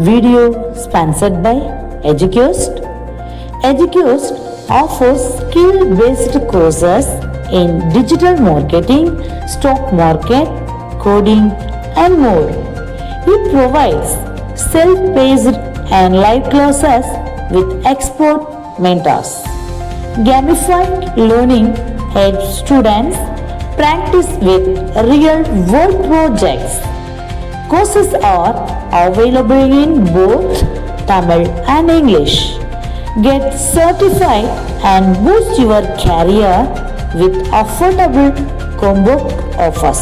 Video sponsored by Educust. Educust offers skill-based courses in digital marketing, stock market, coding, and more. It provides self-paced and live classes with expert mentors. Gamified learning helps students practice with real-world projects. Courses are available in both Tamil and English. Get certified and boost your career with affordable combo offers.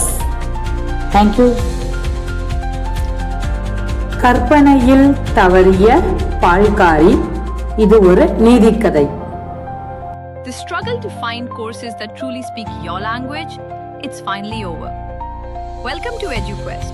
Thank you. கற்பனையில் தவறிய பால்காரி இது ஒரு நீதிக்கதை The struggle to find courses that truly speak your language, it's finally over. Welcome to EduQuest,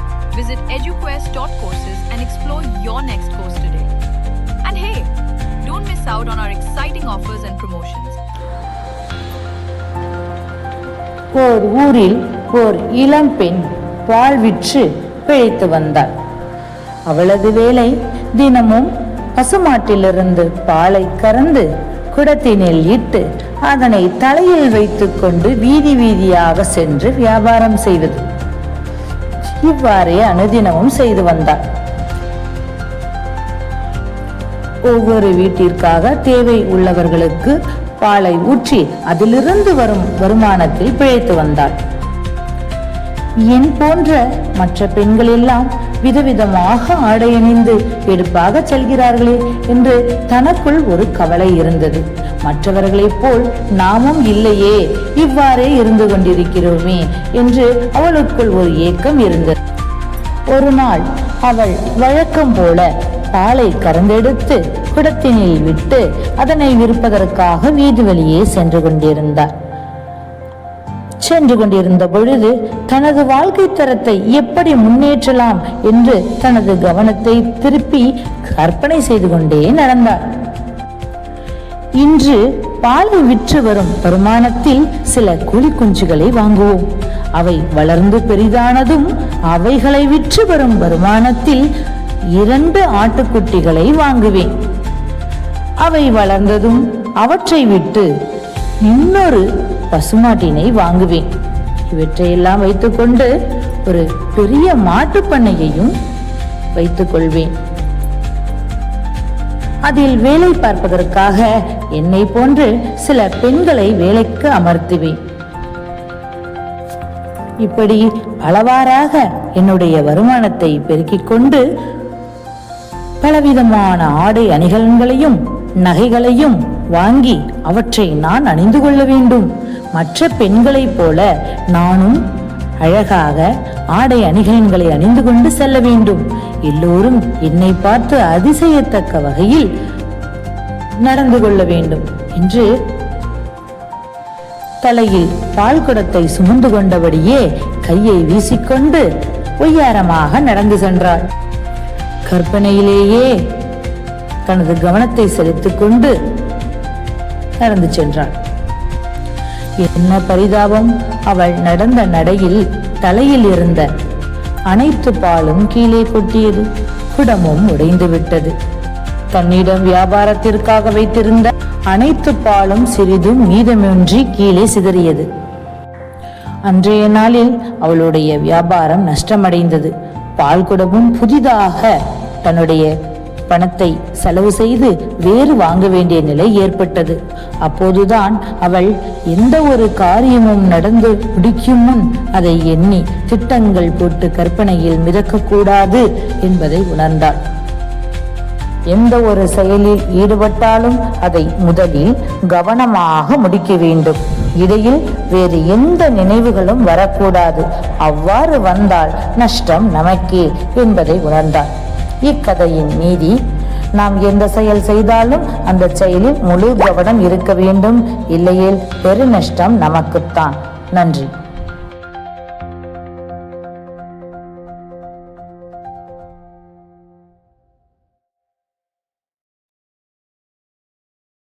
Visit eduquest.courses and explore your next course today. And hey, don't miss out on our exciting offers and promotions. ஓர் ஊரில் ஓர் இளம் பெண் பால் விற்று பிழைத்து வந்தாள் அவளது வேலை தினமும் பசுமாட்டிலிருந்து பாலை கறந்து குடத்தினில் இட்டு அதனை தலையில் வைத்துக்கொண்டு வீதி வீதியாக சென்று வியாபாரம் செய்வது இவ்வாறே அனுதினமும் செய்து வந்தார் ஒவ்வொரு வீட்டிற்காக தேவை உள்ளவர்களுக்கு பாலை ஊற்றி அதிலிருந்து வரும் வருமானத்தில் பிழைத்து வந்தாள் என் போன்ற மற்ற பெண்கள் எல்லாம் விதவிதமாக ஆடை அணிந்து எடுப்பாக செல்கிறார்களே என்று தனக்குள் ஒரு கவலை இருந்தது. மற்றவர்களைப் போல் நாமும் இல்லையே இவ்வாறே இருந்து கொண்டிருக்கிறோமே என்று அவளுக்குள் ஒரு ஏக்கம் இருந்தது. ஒரு நாள் அவள் வழக்கம் போல பாலை கறந்தெடுத்து குடத்தினில் விட்டு அதனை விற்பதற்காக வீதி வழியே சென்று கொண்டிருந்தார் சென்று கொண்டிருந்த பொழுது தனது வாழ்க்கை தரத்தை எப்படி முன்னேற்றலாம் என்று தனது கவனத்தை திருப்பி கற்பனை செய்து கொண்டே நடந்தார். இன்று பாலை விற்று வரும் வருமானத்தில் சில குழிக்குஞ்சுகளை குஞ்சுகளை வாங்குவோம். அவை வளர்ந்து பெரிதானதும் அவைகளை விற்று வரும் வருமானத்தில் இரண்டு ஆட்டுக்குட்டிகளை வாங்குவேன். அவை வளர்ந்ததும் அவற்றை விட்டு இன்னொரு பசுமாட்டினை வாங்குவேன். இவற்றையெல்லாம் வைத்துக்கொண்டு ஒரு பெரிய மாட்டுப் பண்ணையையும் வைத்துக் கொள்வேன் அதில் வேலை பார்ப்பதற்காக என்னை போன்று சில பெண்களை வேலைக்கு அமர்த்துவேன். இப்படி பலவாறாக என்னுடைய வருமானத்தை பெருக்கிக் கொண்டு பலவிதமான ஆடை அணிகலன்களையும் நகைகளையும் வாங்கி அவற்றை நான் அணிந்து கொள்ள வேண்டும். மற்ற பெண்களைப் போல நானும் அழகாக ஆடை அணிகலன்களை அணிந்து கொண்டு செல்ல வேண்டும். எல்லோரும் என்னை பார்த்து அதிசயத்தக்க வகையில் நடந்து கொள்ள வேண்டும் என்று தலையில் பால் குடத்தை சுமந்து கொண்டபடியே கையை வீசிக்கொண்டு ஒய்யாரமாக நடந்து சென்றாள். கற்பனையிலேயே தனது கவனத்தை செலுத்திக் கொண்டு நடந்து சென்றாள். என்ன பரிதாபம். அவள் நடந்த நடையில் தலையில் இருந்த அனைத்து பாலும் கீழே கொட்டியது. குடமும் உடைந்து விட்டது. தன்னிடம் வியாபாரத்திற்காக வைத்திருந்த அனைத்து பாலும் சிறிதும் மீதமின்றி கீழே சிதறியது. அன்றைய நாளில் அவளுடைய வியாபாரம் நஷ்டமடைந்தது. பால் குடமும் புதிதாக தன்னுடைய பணத்தை செலவு செய்து வேறு வாங்க வேண்டிய நிலை ஏற்பட்டது. அப்போதுதான் அவள் எந்த ஒரு காரியமும் நடந்து முடிக்கும் முன் அதை எண்ணி திட்டங்கள் போட்டு கற்பனையில் மிதக்கக்கூடாது என்பதை உணர்ந்தாள். எந்த ஒரு செயலில் ஈடுபட்டாலும் அதை முதலில் கவனமாக முடிக்க வேண்டும். இடையில் வேறு எந்த நினைவுகளும் வரக்கூடாது. அவ்வாறு வந்தால் நஷ்டம் நமக்கே என்பதை உணர்ந்தாள். இக்கதையின் மீதி. நாம் எந்த செயல் செய்தாலும் அந்த செயலில் முழு கவனம் இருக்க வேண்டும். இல்லையேல் பெருநஷ்டம் நமக்குத்தான். நன்றி.